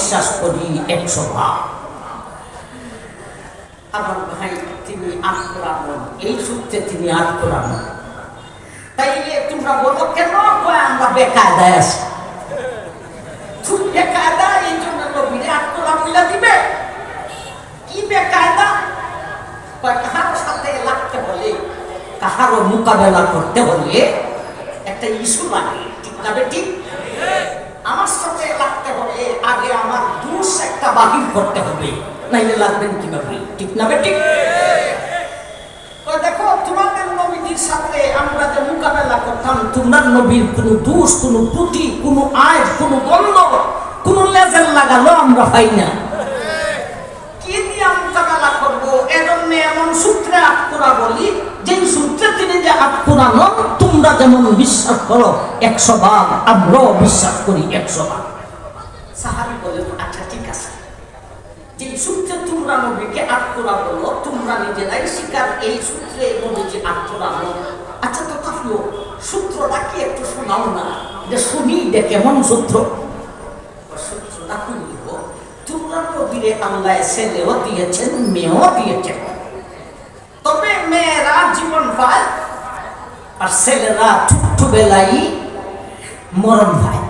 বিশ্বাস করি, একশো ভাগ। আমার ভাই, তিনি আক্রামণ এই সূত্রে তিনি আক্রামণ তাইলে তোমরা বলো কেন? আমরা বেকায়দা সাথে লাগতে কাহারও মোকাবেলা করতে হলে একটা ইস্যু লাগে ঠিক না ঠিক আমার সাথে লাগতে হলে আগে আমার দুষ একটা বাহির করতে হবে, নাইলে লাগবেন কীভাবে? ঠিক না ঠিক পাই না। কি করব? এমন সূত্রে বলি সূত্রে তিনি যে তোমরা যেমন বিশ্বাস করো, একশো বার আমরাও বিশ্বাস করি, একশো বার সাহাবি বলেন আচ্ছা ঠিক আছে যে সূত্রে তোমরা নবীকে আটকরা বলো, তোমরা নিজেরাই স্বীকার এই সূত্রে নবীজি বলো আচ্ছা তো সূত্রটা কি একটু শোনাও না? যে শুনি যে কেমন সূত্র? সূত্রটা তোমরা নবীরে আল্লাহ ছেলেও দিয়েছেন, মেয়েও দিয়েছেন। তবে মেয়েরা জীবন পায়, আর ছেলেরা ছোট্ট বেলাই মরণ পায়।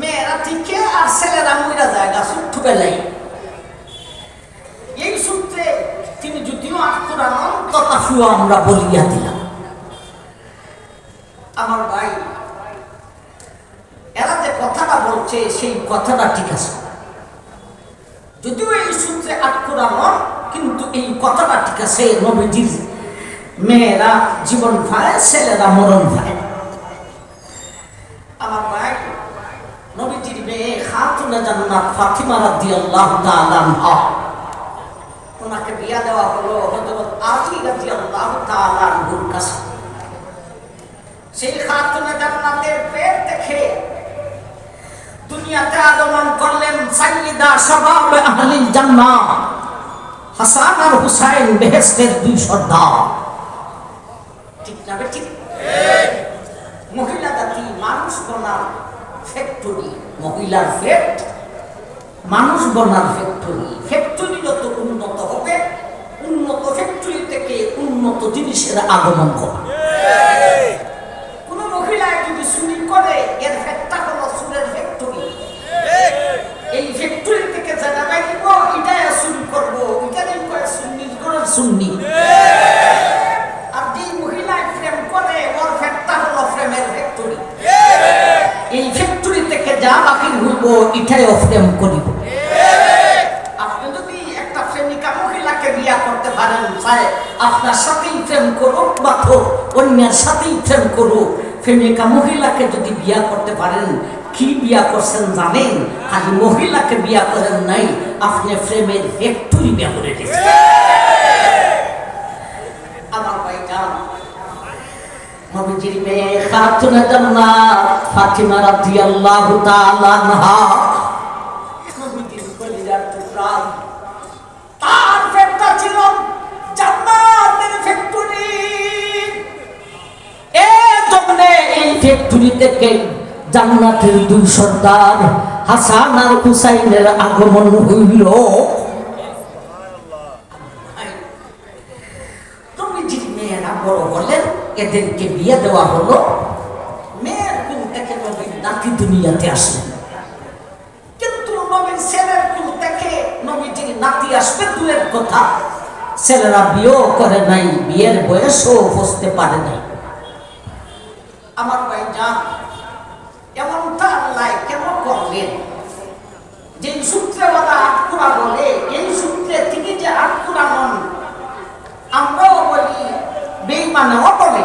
মেয়েরা ঠিকে আর ছেলেরা মইরা জায়গা ছোট্ট বেলাই এই সূত্রে তিনি যদিও আটকরা নন তথাপিও আমরা বলিয়া দিলাম। আমার ভাই এরা যে কথাটা বলছে, সেই কথাটা ঠিক আছে। যদিও এই সূত্রে আটকরা নন কিন্তু এই কথাটা ঠিক আছে, নবীজির মেয়েরা জীবন পায় ছেলেরা মরণ পায় আমার ভাই, নবীজির মেয়ে খাতুনে জান্নাত ফাতিমা রাদিয়াল্লাহু তাআলা আনহা। ওনাকে বিয়া দেওয়া হলো হযরত আলী রাদিয়াল্লাহু তাআলা আনহুর কাছে। সেই খাতুনে জান্নাতের পেট দেখে দুনিয়াতে আগমন করলেন শাবাব আহলিল হাসান আর হুসাইন বেহেশতের দুই সর্দার। ঠিক না ঠিক মহিলা জাতি, মানুষ বনার ফ্যাক্টরি মহিলার ফ্যাক্ট মানুষ বনার ফ্যাক্টরি ফ্যাক্টরি আগমন হবে কোন মহিলায় যদি চুরি করে, এর ফ্যাক্টটা হলো চুরের ফ্যাক্টরি এই ফ্যাক্টরি থেকে যারা বাইব এটাই চুরি করব, এটা দিন করে সুন্নি করে সুন্নি আর যে মহিলায় প্রেম করে, ওর ফ্যাক্টটা হলো প্রেমের ফ্যাক্টরি এই ফ্যাক্টরি থেকে যা বাকি হইব এটাই ফ্রেম করিব আপনি যদি একটা প্রেমিকা মহিলাকে বিয়া করতে পারেন আপনার সাথেই প্রেম করুক বা অন্যের সাথেই প্রেম করুক। প্রেমিকা মহিলাকে যদি বিয়া করতে পারেন, কি বিয়া করছেন জানেন? খালি মহিলাকে বিয়া করেন নাই, আপনি প্রেমের ফ্যাক্টরি বিয়া করে দিয়েছেন। আমার ভাই যান নবীজির মেয়ে খাতুনে জান্নাত ফাতিমা রাদিয়াল্লাহু এই ফ্যাক্টরি থেকে জান্নাতের দুই সর্দার হাসান আর হুসাইনের আগমন হইল। মেয়েরা বড় হলেন এদেরকে বিয়ে দেওয়া হলো, মেয়ের কুল থেকে নবীর নাতি দুনিয়াতে আসলেন কিন্তু নবীর ছেলের কুল থেকে নবীজির নাতি আসবে দূরের কথা। ছেলেরা বিয়েও করে নাই, বিয়ের বয়সও বসতে পারে নাই। আমার ভাই যান এমনটা আল্লাহ কেন করলেন যে সূত্রে ওরা আটকুরা বলে, এই সূত্রে তিনি যে আটকুরা নন, আমরাও বলি বেইমানেও বলে।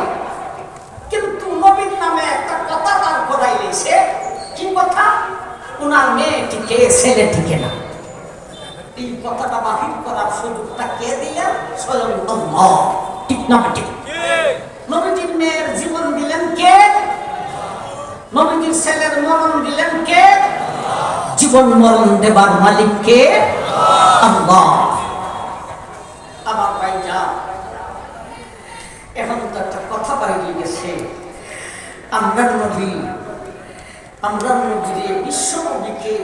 কিন্তু নবীন নামে একটা কথা তার করাইলে সে কি কথা? ওনার মেয়েটিকে, ছেলেটিকে না। এই কথাটা বাহির করার সুযোগটা কে দিলেন? স্বয়ং ঠিক না, ঠিক নবীজির মেয়ের জীবন দিলেন কে নবীজির ছেলের মরণ দিলেন কে? জীবন মরণ দেবার মালিক কে? আল্লাহ। এখন তো একটা কথা বাইরে গেছে বিশ্ব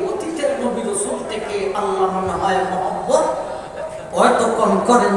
অতীতের নবী থেকে আল্লাহ হয় মহব্বত হয়তো কম করেন